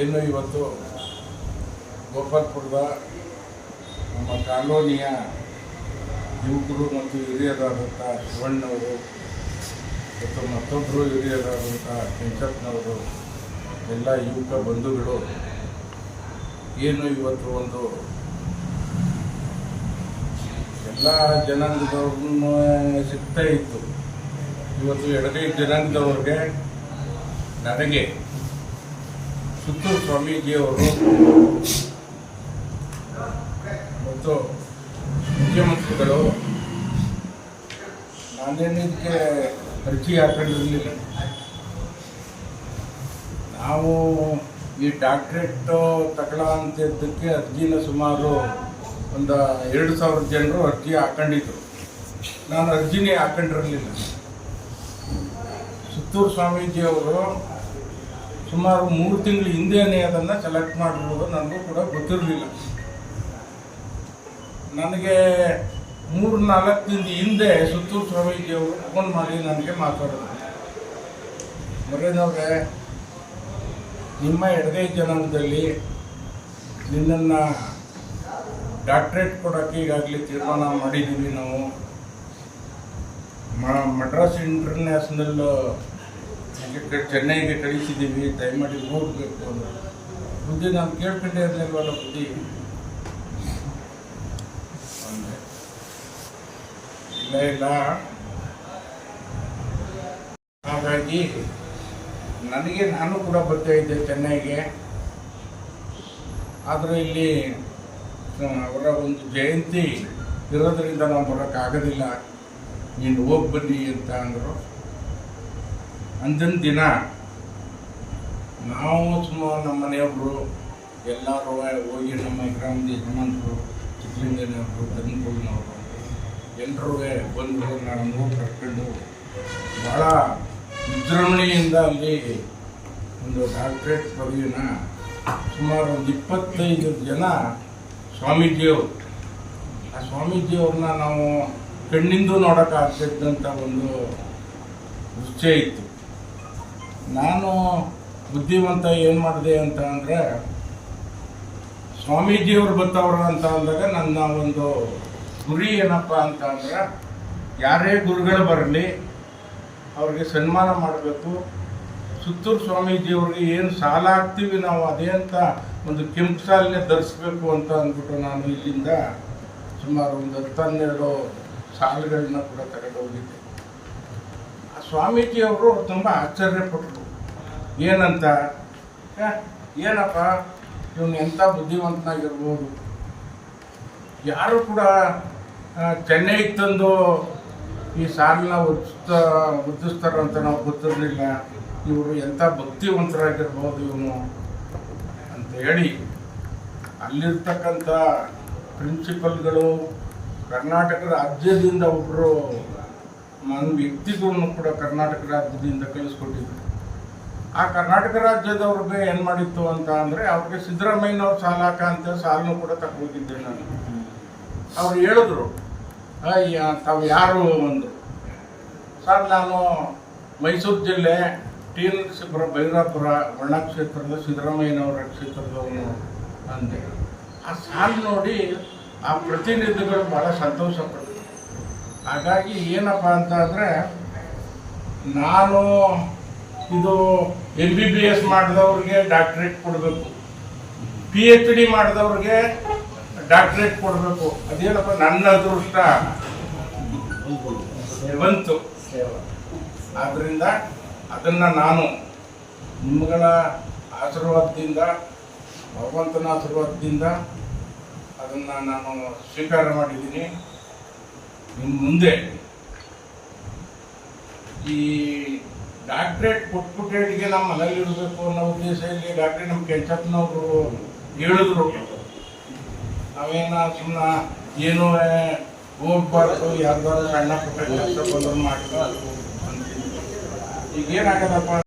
ಏನು ಇವತ್ತು ಗೋಪಾಲ್ಪುರದ ನಮ್ಮ ಕಾಲೋನಿಯ ಯುವಕರು ಮತ್ತು ಹಿರಿಯರಾದಂಥ ಶಿವಣ್ಣವರು ಮತ್ತು ಮತ್ತೊಬ್ಬರು ಹಿರಿಯರಾದಂಥ ಕೆಂಚಪ್ಪನವರು, ಎಲ್ಲ ಯುವಕ ಬಂಧುಗಳು, ಏನು ಇವತ್ತು ಒಂದು ಎಲ್ಲ ಜನಾಂಗದವ್ರನ್ನೂ ಸಿಗ್ತಾ ಇತ್ತು. ಇವತ್ತು ಎರಡನೇ ಜನಾಂಗದವ್ರಿಗೆ ನನಗೆ ಸುತ್ತೂರು ಸ್ವಾಮೀಜಿಯವರು ಮತ್ತು ಮುಖ್ಯಮಂತ್ರಿಗಳು ನಾನೇನಿದ್ದಕ್ಕೆ ಅರ್ಜಿ ಹಾಕೊಂಡಿರಲಿಲ್ಲ ನಾವು ಈ ಡಾಕ್ಟ್ರೇಟ್ ಅಂತ ಅಂತಿದ್ದಕ್ಕೆ ಅರ್ಜಿನ ಸುಮಾರು ಒಂದು ಎರಡು ಸಾವಿರ ಜನರು ಅರ್ಜಿ ಹಾಕೊಂಡಿದ್ರು. ನಾನು ಅರ್ಜಿನೇ ಹಾಕೊಂಡಿರಲಿಲ್ಲ. ಸುತ್ತೂರು ಸ್ವಾಮೀಜಿಯವರು ಸುಮಾರು ಮೂರು ತಿಂಗಳ ಹಿಂದೆಯೇ ಅದನ್ನು ಸೆಲೆಕ್ಟ್ ಮಾಡಿರೋದು ನನಗೂ ಕೂಡ ಗೊತ್ತಿರಲಿಲ್ಲ. ನನಗೆ ಮೂರು ನಾಲ್ಕು ದಿನದ ಹಿಂದೆ ಸುತ್ತೂರು ಸ್ವಾಮೀಜಿಯವರು ಫೋನ್ ಮಾಡಿ ನನಗೆ ಮಾತಾಡೋದು ಮರೇನವ್ರೆ ನಿಮ್ಮ ಎಡಗೈ ಜನಾಂಗದಲ್ಲಿ ನಿನ್ನನ್ನು ಡಾಕ್ಟ್ರೇಟ್ ಕೊಡೋಕ್ಕೆ ಈಗಾಗಲೇ ತೀರ್ಮಾನ ಮಾಡಿದ್ದೀವಿ ನಾವು. ಮಡ್ರಾಸ್ ಇಂಟರ್ನ್ಯಾಷನಲ್ ಇದಕ್ಕೆ ಚೆನ್ನೈಗೆ ಕಳಿಸಿದ್ದೀವಿ, ದಯಮಾಡಿ ಹೋಗಬೇಕು ಅಂತ. ಬುದ್ಧಿ ನಾನು ಕೇಳ್ಕೊಂಡೇ ಇರಲಿಲ್ವಲ್ಲ ಬುದ್ಧಿ? ಅಂದೆ. ಇಲ್ಲ ಇಲ್ಲ. ಹಾಗಾಗಿ, ನನಗೆ ನಾನು ಕೂಡ ಬರ್ತಾ ಇದ್ದೆ ಚೆನ್ನೈಗೆ. ಆದರೆ ಇಲ್ಲಿ ಅವರ ಒಂದು ಜಯಂತಿ ಇರೋದರಿಂದ ನಾವು ಬರೋಕ್ಕಾಗೋದಿಲ್ಲ. ನೀನು ಹೋಗಿ ಬನ್ನಿ ಅಂತ ಅಂದರು. ಅಂದಿನ ದಿನ ನಾವು ಸುಮಾರು ನಮ್ಮ ಮನೆಯವರು ಎಲ್ಲರೂ ಹೋಗಿ ನಮ್ಮ ಗ್ರಾಮದ ಯಜಮಾನರು ಚಿಕ್ಕಲಿಂಗನವರು ಗನ್ಕೂಲ್ನವರು ಎಲ್ಲರೂ ಬಂದು ನಾನು ಕರ್ಕೊಂಡು ಭಾಳ ವಿಜೃಂಭಣೆಯಿಂದ ಅಲ್ಲಿ ಒಂದು ಡಾಕ್ಟ್ರೇಟ್ ಪದವಿನ ಸುಮಾರು ಒಂದು ಇಪ್ಪತ್ತೈದು ಜನ ಸ್ವಾಮೀಜಿಯವರು. ಆ ಸ್ವಾಮೀಜಿಯವ್ರನ್ನ ನಾವು ಕಣ್ಣಿಂದು ನೋಡೋಕ್ಕಾಗ್ತಿದ್ದಂಥ ಒಂದು ನಿಶ್ಚಯ ಇತ್ತು. ನಾನು ಬುದ್ಧಿವಂತ ಏನು ಮಾಡಿದೆ ಅಂತ ಅಂದರೆ, ಸ್ವಾಮೀಜಿಯವರು ಬರ್ತವ್ರು ಅಂತ ಅಂದಾಗ ನನ್ನ ಒಂದು ಗುರಿ ಏನಪ್ಪ ಅಂತ ಅಂದ್ರೆ, ಯಾರೇ ಗುರುಗಳು ಬರಲಿ, ಅವ್ರಿಗೆ ಸನ್ಮಾನ ಮಾಡಬೇಕು. ಸುತ್ತೂರು ಸ್ವಾಮೀಜಿಯವ್ರಿಗೆ ಏನು ಸಾಲ ಹಾಕ್ತೀವಿ ನಾವು ಅದೇ ಅಂತ ಒಂದು ಕೆಂಪು ಸಾಲನ್ನೇ ಧರಿಸ್ಬೇಕು ಅಂತ ಅಂದ್ಬಿಟ್ಟು ನಾನು ಇಲ್ಲಿಂದ ಸುಮಾರು ಒಂದು ಹತ್ತನ್ನೆರಡು ಸಾಲುಗಳನ್ನ ಕೂಡ ತಗೊಂಡು ಹೋಗಿದ್ದೆ. ಆ ಸ್ವಾಮೀಜಿಯವರು ತುಂಬ ಆಶ್ಚರ್ಯಪಟ್ಟರು ಏನಂತ? ಏನಪ್ಪ? ಇವನು ಎಂಥ ಬುದ್ಧಿವಂತನಾಗಿರ್ಬೋದು? ಯಾರು ಕೂಡ ಚೆನ್ನೈ ತಂದು ಈ ಸಾಲನ್ನ ಉದ್ದ ಉದ್ದಿಸ್ತಾರ ಅಂತ ನಾವು ಗೊತ್ತಿರಲಿಲ್ಲ. ಇವರು ಎಂಥ ಭಕ್ತಿವಂತರಾಗಿರ್ಬೋದು ಇವನು? ಅಂತ ಹೇಳಿ ಅಲ್ಲಿರ್ತಕ್ಕಂಥ ಪ್ರಿನ್ಸಿಪಲ್ಗಳು ಕರ್ನಾಟಕ ರಾಜ್ಯದಿಂದ ಒಬ್ಬರು ನನ್ನ ವ್ಯಕ್ತಿಗಳನ್ನು ಕೂಡ ಕರ್ನಾಟಕ ರಾಜ್ಯದಿಂದ ಕಳಿಸ್ಕೊಟ್ಟಿದ್ರು. ಆ ಕರ್ನಾಟಕ ರಾಜ್ಯದವ್ರಿಗೆ ಏನು ಮಾಡಿತ್ತು ಅಂತ ಅಂದರೆ ಅವ್ರಿಗೆ ಸಿದ್ದರಾಮಯ್ಯನವ್ರ ಸಾಲ ಅಂತ ಸಾಲನ್ನು ಕೂಡ ತಗೊಂಡಿದ್ದೆ ನಾನು. ಅವ್ರು ಹೇಳಿದ್ರು ತಾವು ಯಾರು ಒಂದು? ಸರ್, ನಾನು ಮೈಸೂರು ಜಿಲ್ಲೆ ಟಿ ನರಸೀಪುರ ಬೈರಾಪುರ ಬಣ್ಣ ಕ್ಷೇತ್ರದ ಸಿದ್ದರಾಮಯ್ಯನವರ ಕ್ಷೇತ್ರದವನು ಅಂದೆ. ಆ ಸಾಲ ನೋಡಿ ಆ ಪ್ರತಿನಿಧಿಗಳು ಭಾಳ ಸಂತೋಷಪಟ್ಟರು ಹಾಗಾಗಿ ಏನಪ್ಪ ಅಂತ ಅಂದರೆ, ನಾನು ಇದು ಎಂ ಬಿ ಬಿ ಎಸ್ ಮಾಡಿದವ್ರಿಗೆ ಡಾಕ್ಟ್ರೇಟ್ ಕೊಡಬೇಕು. ಪಿ ಎಚ್ ಡಿ ಮಾಡಿದವ್ರಿಗೆ ಡಾಕ್ಟ್ರೇಟ್ ಕೊಡಬೇಕು. ಅದೇನಪ್ಪ, ನನ್ನ ಅದೃಷ್ಟ. ಬಂತು ಆದ್ದರಿಂದ ಅದನ್ನು ನಾನು ನಿಮ್ಮಗಳ ಆಶೀರ್ವಾದದಿಂದ, ಭಗವಂತನ ಆಶೀರ್ವಾದದಿಂದ ಅದನ್ನು ನಾನು ಸ್ವೀಕಾರ ಮಾಡಿದ್ದೀನಿ. ನಿಮ್ಮ ಮುಂದೆ ಈ ಡಾಕ್ಟ್ರೇಟ್ ಕೊಟ್ಬಿಟ್ಟೇಟ್ಗೆ ನಮ್ಮ ಮನೇಲಿ ಇರಬೇಕು ಅನ್ನೋ ಉದ್ದೇಶ ಇಲ್ಲಿ ಡಾಕ್ಟ್ರೇಟ್ ನಮ್ಮ ಕೆಂಚಪ್ಪನವರು ಹೇಳಿದ್ರು. ನಾವೇನ ಸುಮ್ಮನೆ ಏನು ಹೋಗ್ಬಾರ್ದು, ಯಾರ್ದಾರು ಸಣ್ಣ ಪುಟ್ಟ ಕೆಲಸ ಬಂದ್ರು ಮಾಡಿ ಈಗ ಏನಾಗದಪ್ಪ